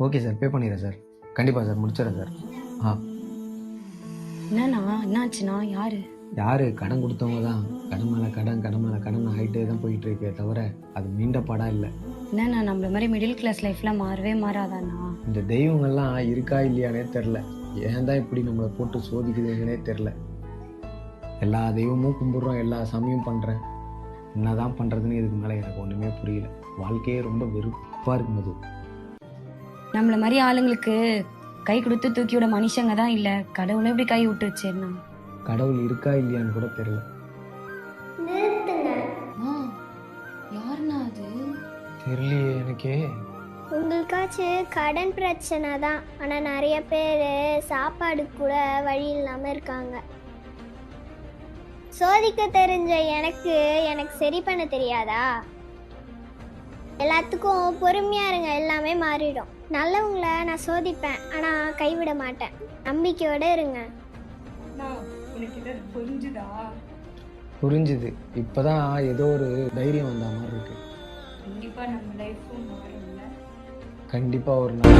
Okay sir pay பண்ணிடுறேன் sir கண்டிப்பாக sir முடிச்சிடறேன் sir ஆ. என்னண்ணா? என்னாச்சுண்ணா? யாரு? யார்? கடன் கொடுத்தவங்க தான். கடன் மேலே கடன் கடன் மேலே கடன் ஆகிட்டே தான் போயிட்டு இருக்கே தவிர அது மீண்ட படம் இல்லை. என்னண்ணா நம்மள மாதிரி மிடில் கிளாஸ் லைஃப்ல மாறவே மாறாதாண்ணா? இந்த தெய்வங்கள்லாம் இருக்கா இல்லையானே தெரில. ஏன் தான் இப்படி நம்மளை போட்டு சோதிக்குதுன்னே தெரில. எல்லா தெய்வமும் கும்பிட்றோம் எல்லா சாமியும் பண்ணுறேன் என்னதான் பண்ணுறதுன்னு இதுக்கு மேலே எனக்கு ஒன்றுமே புரியல. வாழ்க்கையே ரொம்ப வெறுப்பாக இருக்கும் மது. நம்மள மாதிரி ஆளுங்களுக்கு கை கொடுத்து தூக்கி விட மனுஷங்க தான் இல்ல. கடவுளை எப்படி கை விட்டுருச்சேண்ணா கடவுள் இருக்கா இல்லையான்னு கூட நிறுத்துங்க. யாருண்ணா அது? தெரியலையே எனக்கே. உங்களுக்காச்சும் கடன் பிரச்சனை தான். ஆனால் நிறைய பேர் சாப்பாடு கூட வழி இல்லாமல் இருக்காங்க. சோதிக்க தெரிஞ்ச எனக்கு எனக்கு சரி பண்ண தெரியாதா? எல்லாத்துக்கும் பொறுமையா இருங்க எல்லாமே மாறிடும். நல்லவங்கள நான் சோதிப்பேன் ஆனால் கைவிட மாட்டேன். நம்பிக்கையோட இருங்க. புரிஞ்சுது? இப்போதான் ஏதோ ஒரு தைரியம் வந்த மாதிரி இருக்கு. கண்டிப்பா நம்ம லைஃப்பும் மாறும்ல. கண்டிப்பாக ஒரு நாள்.